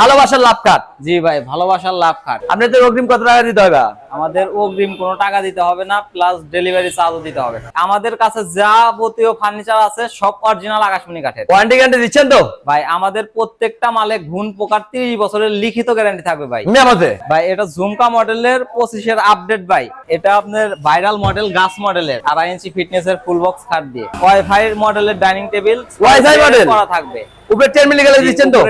ভালোবাসার লাভ কার্ড। জি ভাই ভালোবাসার লাভ খাট আপনাদের অগ্রিম কত টাকা দিতে হবে? আমাদের অগ্রিম কোনো টাকা দিতে হবে না প্লাস ডেলিভারি চার্জও দিতে হবে। না। আমাদের কাছে যাবতীয় ফার্নিচার আছে সব অরিজিনাল আকাশমণি কাঠের। ওয়ারেন্টি গ্যারান্টি দিচ্ছেন তো? ভাই আমাদের প্রত্যেকটা মালে ঘুণ পোকার তিরিশ বছরের লিখিত গ্যারান্টি থাকবে ভাই। মেয়ামতে ভাই এটা ঝুমকা মডেলের পঁচিশের আপডেট ভাই। এটা আপনার ভাইরাল মডেল গাছ মডেলের আড়াই ইঞ্চি ফিটনেস এর ফুল বক্স খাট দিয়ে। ওয়াইফাই মডেলের ডাইনিং টেবিল Wi-Fi model? করা থাকবে। উপরে টেন মিলি গেলে দিচ্ছেন তো?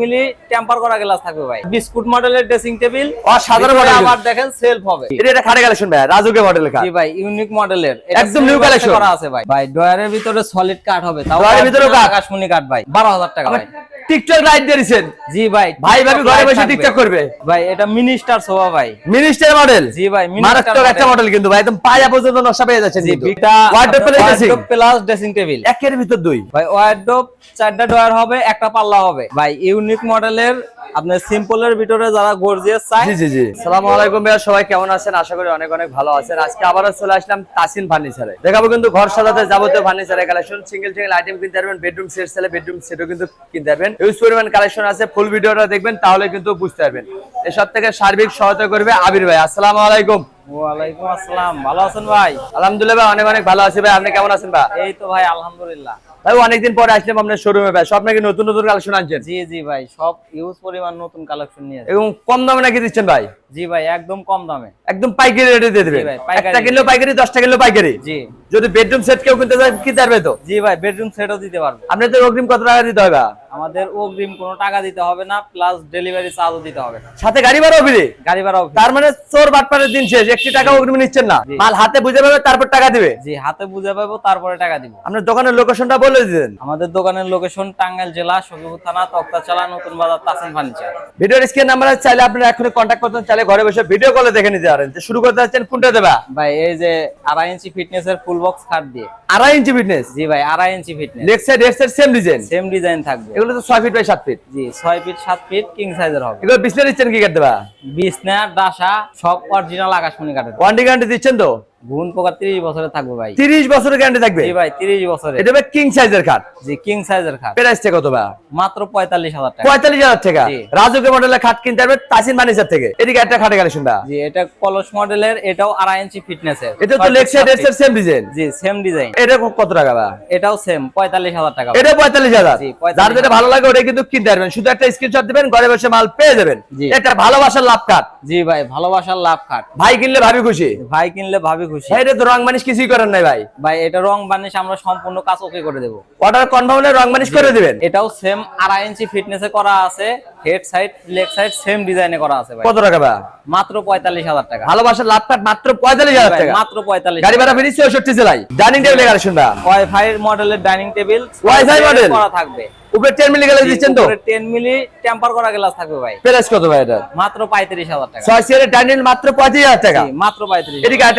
মিলি টেম্পার করা গ্লাস থাকবে ভাই। বিস্কুট মডেলের ড্রেসিং টেবিল অসাধারণ model আবার দেখেন সেলফ হবে। এটা এটা কালেকশন ভাই রাজুকে মডেলের জি ভাই ইউনিক মডেলের একদম নিউ collection। করা আছে ভাই। ভাই ডয়ারের ভিতরে সলিড কাঠ হবে। তাও ডয়ারের ভিতরেও কাঠ? আকাশমণি কাঠ ভাই। 12000 টাকা ভাই। টিকটক লাইট দিয়ে দিচ্ছেন জি ভাই ভাই ভাবি ঘরে বসে টিকটক করবে? ভাই এটা মিনিস্টার সোফা ভাই। মিনিস্টার মডেল জি ভাই মারাত্মক একটা মডেল কিন্তু ভাই একদম পায়া পর্যন্ত নকশা পেয়ে যাচ্ছে জি বিটা ওয়ার্ডরোব প্লাস ড্রেসিং টেবিল একের ভিতর দুই। ভাই ওয়ার্ডরোব চারটা ডয়ার হবে একটা পাল্লা হবে। ভাই ইউনিক মডেলের আপনার সিম্পলের ভিতরে যারা গর্জিয়াস চাই জি জি জি। আসসালামু আলাইকুম ভাইয়া সবাই কেমন আছেন? আশা করি অনেক অনেক ভালো আছেন। আজকে আবারও চলে আসলাম তাসিন ফার্নিচারে। দেখাবো কিন্তু ঘর সাজাতে যাবতীয় ফার্নিচারের কালেকশন সিঙ্গেল সিঙ্গেল আইটেম কিনতে পারবেন বেডরুম সেট চাইলে বেডরুম সেটও কিন্তু কিনতে পারবেন। ইউজ পরিমাণ কালেকশন আছে ফুল ভিডিওটা দেখবেন তাহলে কিন্তু বুঝতে পারবেন। এসব থেকে সার্বিক সহায়তা করবে আবির ভাই। আসসালামু আলাইকুম। ওয়ালাইকুম আসসালাম। ভালো আছেন ভাই? আলহামদুলিল্লাহ ভাই অনেক অনেক ভালো আছি ভাই। আপনি কেমন আছেন ভাই? এই তো ভাই আলহামদুলিল্লাহ। ভাই অনেকদিন পরে আসলাম আপনার শোরুমে ভাই। সব নাকি নতুন নতুন কালেকশন আনছেন? জি জি ভাই। সব ইউজ পরিমাণ নতুন কালেকশন নিয়ে এবং কম দামে নাকি দিচ্ছেন ভাই? জি ভাই একদম কম দামে। একদম পাইকারি রেটে দিয়ে দেবেন। ভাই, একটা কিলো পাইকারি দশটা কিলো পাইকারি? জি। যদি বেডরুম সেট কেউ কিনতে চায় কি পারবে তো? জি ভাই বেডরুম সেটও দিতে পারবে। আপনাদের অগ্রিম কত টাকা দিতে হবে আমাদের অগ্রিম কোনো টাকা দিতে হবে না প্লাস ডেলিভারি চার্জও দিতে হবে না। সাথে গাড়ি ভাড়াও ফ্রি? গাড়ি ভাড়াও তার মানে চোর বাটপারের দিন শেষ একটি টাকা অগ্রিম নিচ্ছেন না। মাল হাতে বুঝে পাবে তারপর টাকা দিবে? জি হাতে বুঝে পাবো তারপরে টাকা দিব। আপনার দোকানের লোকেশনটা বলে দিতেন আমাদের দোকানের লোকেশন টাঙ্গাইল জেলা সখীপুর থানা তক্তাচালা নতুন বাজার তাসিম ফার্নিচার। ভিডিওর স্ক্রিন নাম্বার চাইলে আপনারা এখনই কন্ট্যাক্ট করতেন চাইলে ঘরে বসে ভিডিও কলে দেখে নিতে পারেন। তো শুরু করতে যাচ্ছেন কোনটা দেবা? ভাই এই যে আড়াই ইঞ্চি ফিটনেস এর ফুল বক্স খাট দিয়ে। আড়াই ইঞ্চি ফিটনেস জি ভাই আড়াই inch fitness leg side left side same design same design থাকবে। এগুলো তো ছয় ফিট বাই সাত ফিট জি ছয় ফিট সাত ফিট কিং সাইজের হবে। এগুলো বিছনা দিচ্ছেন কি কাটতে দেবা? বিছনা দাসা সব অরিজিনাল আকাশমণি কাঠের। ওয়ারেন্টি গ্যারান্টি দিচ্ছেন তো? ঘুণ পোকা তিরিশ বছরে থাকবে ভাই। তিরিশ বছরের গ্যারান্টি থাকবে? জি ভাই তিরিশ বছরে। এটা হবে কিং সাইজের খাট। জি কিং সাইজের খাট। প্রাইস কত বা মাত্র পঁয়তাল্লিশ হাজার টাকা। পঁয়তাল্লিশ হাজার টাকা। রাজুকে মডেলের খাট কিনতে পারবে তাসিন ফার্নিচার থেকে। এদিকে একটা খাটে কালেকশন দা জি এটা কলস মডেলের এটাও ইঞ্চি ফিটনেস এর। এটা তো লেগ সাইড এর সেম ডিজাইন জি সেম ডিজাইন এটা কত টাকা বা এটাও সেম পঁয়তাল্লিশ হাজার টাকা এটা পঁয়তাল্লিশ হাজার। জি, যার যেটা ভালো লাগে ওটা কিন্তু কিনতে পারবেন। শুধু একটা স্ক্রিনশট দিবেন ঘরে বসে মাল পেয়ে যাবেন। এটা ভালোবাসার লাভ কাট জি ভাই ভালোবাসার লাভ খাট। ভাই কিনলে ভাবি খুশি। ভাই কিনলে ভাবি খুশি। এটা তো রং মানিশ কিছুই করেন নাই ভাই। ভাই এটা রং বানিশ আমরা সম্পূর্ণ কাজ ওকে করে দেবো। অর্ডার কনফার্ম হলে রং মানিশ করে দিবেন? এটাও সেম আড়াই ইঞ্চি ফিটনেস করা আছে। Head side leg side same ডিজাইনে করা আছে ভাই। কত টাকা বা মাত্র পঁয়তাল্লিশ হাজার টাকা। ভালোবাসার লাভ কাট মাত্র পঁয়তাল্লিশ হাজার ভাই, টাকা। মাত্র পঁয়তাল্লিশ গাড়ি ভাড়া ফিরি চৌষট্টি জেলায় ডাইনিং টেবিল কালেকশন ওয়াইফাই মডেলের ডাইনিং টেবিল Wi-Fi model? করা থাকবে। উপরে টেন মিলি গেলে দিচ্ছেন তো? টেন মিলি টেম্পার করা গ্লাস থাকবে ভাই। প্রাইস কত ভাই এটা? মাত্র পঁয়ত্রিশ হাজার টাকা। ছয় সিয়ারের ডাইনিং মাত্র পঁয়ত্রিশ হাজার টাকা। জি, মাত্র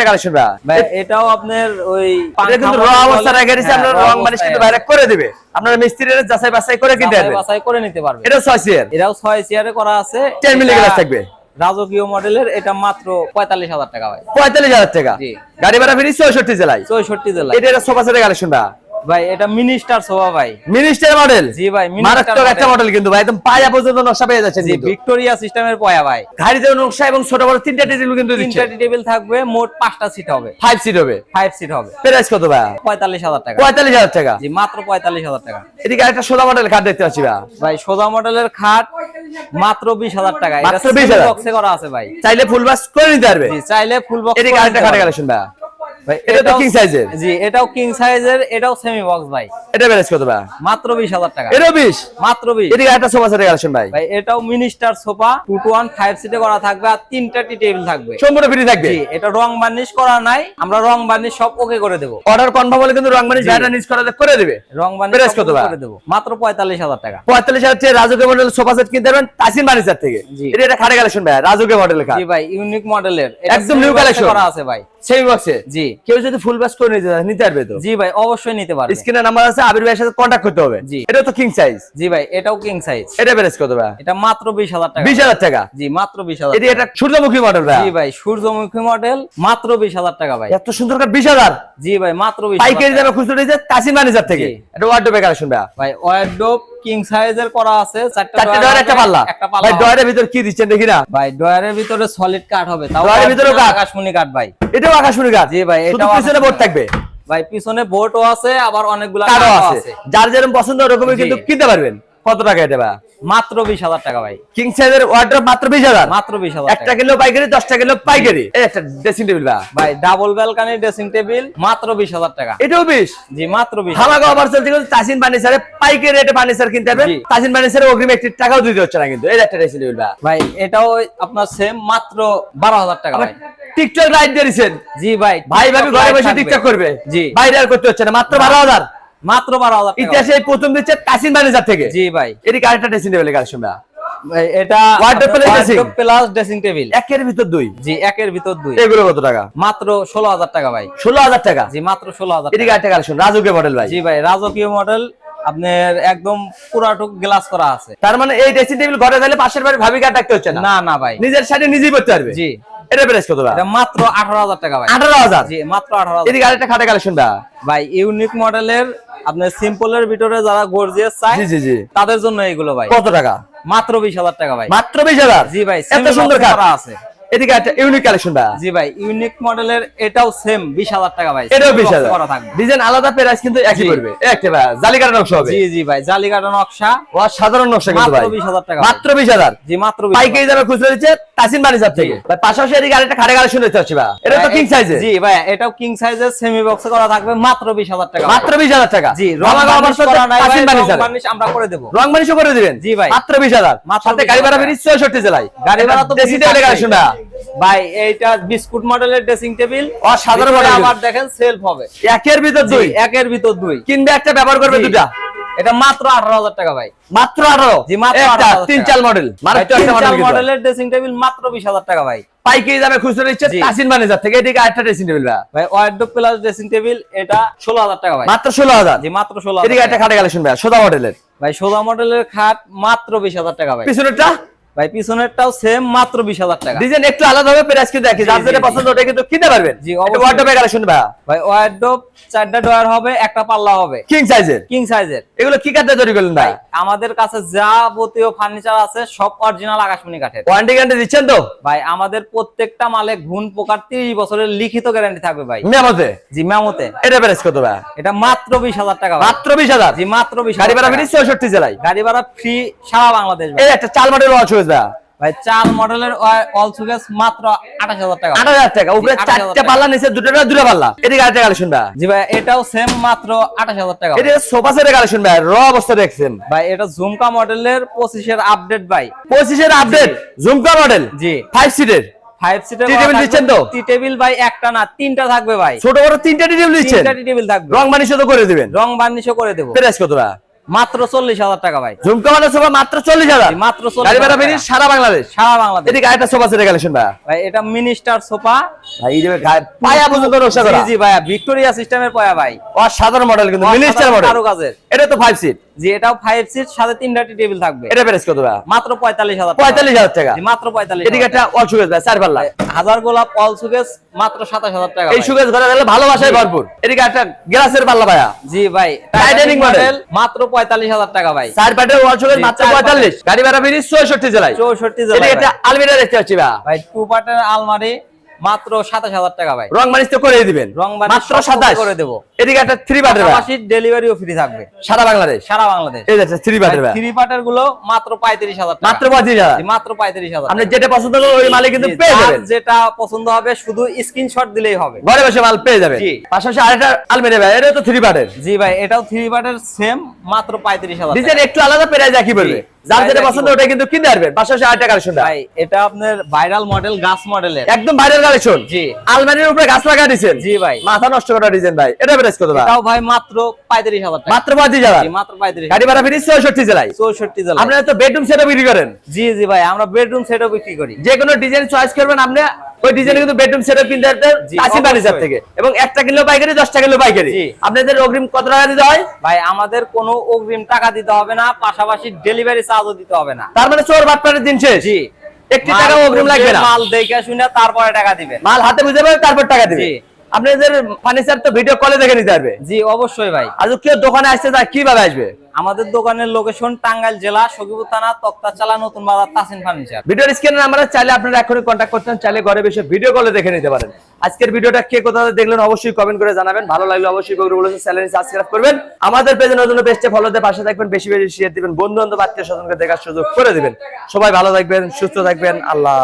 কালেকশন ভাই। এটাও আপনার ওই এটা কিন্তু র অবস্থা রেখে দিচ্ছে হ্যাঁ, রং কিন্তু বাইরে করে দিবে। আপনারা মিস্ত্রির যাচাই বাছাই করে কিনতে পারবেন। বাছাই করে নিতে পারবে এটা ছয় সিয়ার এটাও ছয় চেয়ারে করা আছে। 10 মিলি গ্লাস থাকবে। রাজকীয় মডেলের এটা মাত্র পঁয়তাল্লিশ হাজার টাকা ভাই। পঁয়তাল্লিশ হাজার টাকা। জি। গাড়ি ভাড়া ফিরি চৌষট্টি জেলায়। চৌষট্টি জেলায়। এটা সোফা সেটের কালেকশন দা ভাই এটা মিনিস্টার সোফা ভাই। মিনিস্টার মডেল জি ভাই মারাত্মক একটা মডেল কিন্তু ভাই একদম পায়া পর্যন্ত নকশা পেয়ে যাচ্ছে জি ভিক্টোরিয়া সিস্টেমের পয়া ভাই। গাড়িতে নকশা এবং ছোট বড় তিনটা টেবিল কিন্তু দিচ্ছে। তিনটা টেবিল থাকবে মোট পাঁচটা সিট হবে। ফাইভ সিট হবে? সিট হবে। প্রাইস কত ভাই? পঁয়তাল্লিশ হাজার টাকা। পঁয়তাল্লিশ হাজার টাকা। জি মাত্র পঁয়তাল্লিশ হাজার টাকা। এদিকে একটা সোজা মডেল খাট দেখতে পাচ্ছি ভাই। ভাই সোজা মডেলের খাট মাত্র বিশ হাজার টাকা। এটা মাত্র 20,000 বক্সে করা আছে ভাই। চাইলে ফুল বাস করে নিতে পারবে। জি চাইলে ফুল বক্স এদিকে আরেকটা খাটে কালেকশন ভাই। ভাই এটা কিং সাইজের জি এটাও কিং সাইজের এটাও সেমি বক্স ভাই। এটা কত ভাই? মাত্র টাকা। মাত্র এদিকে একটা সোফা কালেকশন ভাই। ভাই এটাও মিনিস্টার সোফা টু সিটে করা থাকবে আর তিনটা টি টেবিল থাকবে। সম্পূর্ণ ফ্রি থাকবে? জি এটা রং বার্নিশ করা নাই আমরা রং বার্নিশ সব ওকে করে দেবো। অর্ডার কনফার্ম হলে কিন্তু রং নিজ করা করে দিবে। রং বার্নিশ Price সব কত ভাই? করে দেবো। মাত্র পঁয়তাল্লিশ হাজার টাকা। পঁয়তাল্লিশ হাজার টাকা রাজুকে মডেল সোফা সেট কিনতে পারবেন তাসিন ফার্নিচার থেকে। এটা কালেকশন ভাই রাজুকে মডেলের জি ভাই ইউনিক মডেলের একদম new collection। করা আছে ভাই। সেমি বক্সে জি। কেউ যদি ফুল বাস করে নিতে চায়, নিতে পারবে তো? জি ভাই অবশ্যই নিতে পারবে। স্ক্রিনে নাম্বার আছে আবির ভাইয়ের সাথে কন্ট্যাক্ট করতে হবে। জি। এটা তো কিং সাইজ জি ভাই এটাও কিং সাইজ এটা প্রাইস কত ভাই? এটা মাত্র বিশ হাজার টাকা। বিশ হাজার টাকা? জি মাত্র বিশ হাজার এটি এটা সূর্যমুখী মডেল ভাই। জি ভাই সূর্যমুখী মডেল মাত্র বিশ হাজার টাকা ভাই। এত সুন্দর করে বিশ হাজার? জি ভাই মাত্র পাইকারি খুচরো তাসিম ম্যানেজার থেকে। এটা ওয়ার্ডরোবে কালেকশন ভাই। ভাই কিং সাইজের করা আছে চারটা ডয়ার একটা পাল্লা। ভাই ডয়ারের ভিতর কি দিচ্ছেন দেখি না। ভাই ডয়ারের ভিতরে সলিড কাঠ হবে। তাও ডয়ারের ভিতরেও কাঠ? আকাশমণি কাঠ ভাই। এটাও আকাশমণি গাছ। জি ভাই, এটাও পিছনে বোর্ড থাকবে? ভাই পিছনে বোটও আছে আবার অনেকগুলা কাঠও আছে। যার যেরকম পছন্দ ওরকমই কিন্তু কিনতে পারবেন। কত টাকা এটা মাত্র বিশ হাজার টাকা ভাই। কিং সাইজের ওয়ার্ডরোব মাত্র বিশ হাজার? মাত্র বিশ হাজার একটা কিলো পাইকারি দশটা কিলো পাইকারি। একটা ড্রেসিং টেবিল ভাই ডাবল ব্যালকানি ড্রেসিং টেবিল মাত্র বিশ হাজার টাকা। এটাও বিশ? জি মাত্র বিশ হামাগা অফার চলছে কিন্তু তাসিন ফার্নিচারে পাইকারি রেটে ফার্নিচার কিনতে জি। তাসিন ফার্নিচারে অগ্রিম একটি টাকাও দিতে হচ্ছে না কিন্তু। এই একটা ড্রেসিং টেবিল ভাই ভাই এটাও আপনার সেম মাত্র বারো হাজার টাকা ভাই। টিকটক রাইট দিয়েছেন জি ভাই ভাই ভাবি ঘরে বসে টিকটক করবে? জি। বাইরে আর করতে হচ্ছে না মাত্র বারো হাজার। মাত্র বারো হাজার ইতিহাসে প্রথম দিচ্ছে তাসিন ফার্নিচার থেকে। জি ভাই। এটি আরেকটা ড্রেসিং টেবিল কালেকশন এটা। প্লাস ড্রেসিং টেবিল একের ভিতর দুই। জি একের ভিতর দুই। এগুলো কত টাকা? মাত্র ষোলো হাজার টাকা ভাই। ষোলো হাজার টাকা? জি মাত্র ষোলো হাজার এদিকে আরেকটা কালেকশন রাজুকে মডেল ভাই। জি ভাই রাজকীয় মডেল আপনার একদম পুরাটুক গ্লাস করা আছে। তার মানে এই ড্রেসিং টেবিল ঘরে পাশের বাড়ি ভাবি কার ডাকতে হচ্ছে না? না ভাই। নিজের সাইডে নিজেই করতে পারবে? জি। এটা প্রাইস কত ভাই? এটা মাত্র আঠারো হাজার টাকা ভাই। আঠারো হাজার? জি মাত্র আঠারো হাজার এদিকে আরেকটা খাতা কালেকশন ভাই ভাই ইউনিক মডেলের আপনার সিম্পলের ভিতরে যারা গর্জিয়াস চায় জি জি জি। তাদের জন্য এগুলো ভাই। কত টাকা? মাত্র বিশ হাজার টাকা ভাই। মাত্র বিশ হাজার? জি ভাই এত সুন্দর করা আছে। এদিকে একটা ইউনিক কালেকশন ভাই। জি ভাই ইউনিক মডেলের এটাও সেম বিশ হাজার টাকা ভাই। এটাও Semi বিশ box হাজার। করা থাকবে। ডিজাইন আলাদা প্রাইস কিন্তু একই। পড়বে। একটা ভাই জালিকাটা নকশা হবে। জি জি ভাই জালিকাটা নকশা। ও সাধারণ নকশা কিন্তু মাত্র ভাই। বিশ হাজার টাকা। মাত্র বিশ হাজার। জি মাত্র 20,000 পাইকারি দামে খুচরো দিচ্ছে তাসিন বানিজার থেকে। ভাই পাশাপাশি এদিকে আরেকটা খাটে কালেকশন দেখতে পাচ্ছি ভাই। এটা তো কিং সাইজে জি ভাই এটাও কিং সাইজের সেমি বক্সে করা থাকবে মাত্র বিশ হাজার টাকা। মাত্র বিশ হাজার টাকা। জি রং রঙা বার্নিশ করা নাই তাসিন বানিজার বার্নিশ আমরা করে দেব। রং বানিশও করে দিবেন। জি ভাই। মাত্র বিশ হাজার। মাত্র সাথে গাড়ি ভাড়া। বেরিয়ে চৌষট্টি জেলায়। গাড়ি ভাড়া তো দেশি বেশি কালেকশন ভাই। ভাই এইটা বিস্কুট মডেলের ড্রেসিং টেবিল অসাধারণ আবার দেখেন সেলফ হবে। একের ভিতর দুই। একের ভিতর দুই। কিনবে একটা ব্যবহার করবে। দুটা এটা মাত্র আঠারো হাজার টাকা ভাই। মাত্র আঠারো? জি, মাত্র একটা 18,000 তিন চাল মডেল মাত্র তিন মডেল মডেলের ড্রেসিং টেবিল মাত্র বিশ হাজার টাকা ভাই। পাইকারি দামে খুচরো দিচ্ছে জি। তাসিন বানিজার থেকে। এদিকে আরেকটা ড্রেসিং টেবিল ভাই। ওয়ার্ডরোব প্লাস ড্রেসিং টেবিল এটা ষোলো হাজার টাকা ভাই। মাত্র ষোলো হাজার। জি মাত্র ষোলো এদিকে একটা খাটে কালেকশন ভাই। সোদা মডেলের ভাই সোদা মডেলের খাট মাত্র বিশ হাজার টাকা ভাই। পিছনেরটা? ভাই পিছনেরটাও সেম মাত্র বিশ হাজার টাকা। ডিজাইন একটু আলাদা হবে প্রাইস কি দেখি? যার যেটা পছন্দ ওটা কিন্তু কিনতে পারবেন। জি। ওয়ার্ডরোবে কালেকশন ভাই ভাই ওয়ার্ডরোব চারটা ডয়ার হবে একটা পাল্লা হবে। কিং সাইজের কিং সাইজের এগুলো কি কাঠে তৈরি করলেন ভাই? আমাদের কাছে যাবতীয় ফার্নিচার আছে সব অরিজিনাল আকাশমণি কাঠের। ওয়ারেন্টি গ্যারান্টি দিচ্ছেন তো? ভাই আমাদের প্রত্যেকটা মালে ঘুণ পোকার তিরিশ বছরের লিখিত গ্যারান্টি থাকবে ভাই। মেমোতে? জি মেমোতে। এটা প্রাইস কত ভাই? এটা মাত্র বিশ হাজার টাকা মাত্র বিশ হাজার? জি মাত্র বিশ গাড়ি ভাড়া ফ্রি বেরিয়ে চৌষট্টি জেলায়? গাড়ি ভাড়া ফ্রি সারা বাংলাদেশ ভাই। এই একটা চাল মডেল হয়ে হয়েছে ভাই চাল মডেলের অল সুগেস মাত্র আঠাশ হাজার টাকা। আট হাজার টাকা উপরে 28,000 চারটে। পাল্লা নিচে দুটো দুটো পাল্লা? এদিকে আরেকটা কালেকশন ভাই। জি ভাই এটাও সেম মাত্র আঠাশ হাজার টাকা এটা সোফা সেটের কালেকশন ভাই র অবস্থা দেখছেন। ভাই এটা ঝুমকা মডেলের পঁচিশের আপডেট ভাই। পঁচিশের আপডেট জুমকা মডেল জি। ফাইভ সিটের ফাইভ সিটের টেবিল দিচ্ছেন তো? টেবিল ভাই একটা না তিনটা থাকবে ভাই। ছোট বড় তিনটা ডিটেল দিচ্ছেন? তিনটা টেবিল থাকবে। রং মানিশ তো করে দিবেন। রং বার্নিশও করে দেবো। প্রাইস কত ভাই? মাত্র চল্লিশ হাজার টাকা ভাই। ঝুমকা মানে সোফা মাত্র চল্লিশ হাজার? মাত্র 40,000 গাড়ি ভাড়া টাকা। সারা বাংলাদেশ? সারা বাংলাদেশ। এটি আরেকটা সোফা সেটা গেলে ভাই ভাই এটা মিনিস্টার সোফা ভাই পায়া পর্যন্ত নকশা করা। জি ভাইয়া ভিক্টোরিয়া সিস্টেমের পায়া ভাই। অসাধারণ মডেল কিন্তু মিনিস্টার মডেল কারও কাজের এটা তো ফাইভ সিট জি এটাও ফাইভ সিট সাথে তিনটা টি টেবিল থাকবে। এটা প্রাইস কত ভাই? মাত্র পঁয়তাল্লিশ হাজার টাকা। পঁয়তাল্লিশ হাজার টাকা। জি, মাত্র পঁয়তাল্লিশ এদিকে একটা অল সুগেজ ভাই চার পাল্লা। হাজার গোলাপ অল সুগেস মাত্র সাতাশ হাজার টাকা এই সুগেজ ঘরে গেলে ভালোবাসায় ভরপুর। এদিকে একটা গ্লাসের পাল্লা ভাইয়া। জি ভাই টাইটানিক মডেল মাত্র পঁয়তাল্লিশ হাজার টাকা ভাই। চার সুগেজ মাত্র চার পঁয়তাল্লিশ। গাড়ি ভাড়া জেলায়। চৌষট্টি এদিকে জেলায় একটা আলমিরা দেখতে পাচ্ছি ভাই ভাই টু পার্টের আলমারি মাত্র সাতাশ হাজার টাকা ভাই। রং তো করে দিবেন। রং মাত্র সাতাশ। করে দেবো। এদিকে একটা থ্রি পার্টের পাশাপাশি ডেলিভারিও ফ্রি থাকবে। সারা বাংলাদেশ। সারা বাংলাদেশ। এই থ্রি পার্টের থ্রি পার্টেরগুলো মাত্র পঁয়ত্রিশ হাজার মাত্র পঁয়ত্রিশ হাজার। মাত্র পঁয়ত্রিশ হাজার আপনি যেটা পছন্দ করবেন ওই মালে কিন্তু পেয়ে যাবেন। যেটা পছন্দ হবে শুধু স্ক্রিনশট দিলেই হবে। ঘরে বসে মাল পেয়ে যাবেন। পাশাপাশি আরেকটা আলমিরা ভাই এটা তো থ্রি পার্টের জি ভাই এটাও থ্রি পার্টের সেম মাত্র পঁয়ত্রিশ হাজার ডিজাইন একটু আলাদা একই পড়বে জি, যার যেটা পছন্দ ওটা কিন্তু কিনে আসবেন পাশাপাশি আরেকটা কালেকশন ভাই এটা আপনার ভাইরাল মডেল গাছ মডেলের একদম ভাইরাল কালেকশন জি। আলমারির উপরে গাছ লাগা দিয়েছেন। জি ভাই। মাথা নষ্ট করা ডিজাইন ভাই। এটা প্রাইস কত ভাই? তাও ভাই মাত্র টাকা। মাত্র জি, মাত্র গাড়ি ভাড়া ফ্রি চৌষট্টি জেলায়। চৌষট্টি জেলায়। আপনারা তো বেডরুম সেটও বিক্রি করেন। জি জি ভাই আমরা বেডরুম সেটও বিক্রি করি। যে কোনো ডিজাইন চয়েস করবেন আপনি। ওই ডিজাইনে কিন্তু বেডরুম সেটআপ কিনতে জি, তাসিম ফার্নিচার থেকে। এবং একটা কিলো পাইকারি দশটা কিলো পাইকারি। আপনাদের অগ্রিম কত টাকা দিতে হয়? ভাই আমাদের কোনো অগ্রিম টাকা দিতে হবে না পাশাপাশি ডেলিভারি চার্জও দিতে হবে না। তার মানে চোর বাটপারের দিন শেষ? জি। একটি টাকা অগ্রিম লাগবে না? মাল দেখে শুনে তারপরে টাকা দিবেন। মাল হাতে বুঝে পাবে তারপর টাকা দিবে। আপনাদের ফার্নিচার তো ভিডিও কলে দেখে নিতে পারবে। জি অবশ্যই ভাই। আর কেউ দোকানে আসছে তা কীভাবে আসবে? আমাদের দোকানের লোকেশন টাঙ্গাইল জেলা সখীপুর থানা তক্তাচালা নতুন বাজার তাসিন ফার্নিচার। ভিডিওর স্ক্রিনে নাম্বারে চাইলে আপনারা এখনই কন্ট্যাক্ট করতেন চাইলে ঘরে বসে ভিডিও কলে দেখে নিতে পারেন। আজকের ভিডিওটা কে কোথা থেকে দেখলেন অবশ্যই কমেন্ট করে জানাবেন। ভালো লাগলে অবশ্যই বগুড়া বলেছেন চ্যানেলটি সাবস্ক্রাইব করবেন। আমাদের পেজে নতুন পেজটা ফলো দিয়ে পাশে থাকবেন বেশি বেশি শেয়ার দিবেন বন্ধু বান্ধব আত্মীয় স্বজনকে দেখার সুযোগ করে দিবেন। সবাই ভালো থাকবেন সুস্থ থাকবেন আল্লাহ।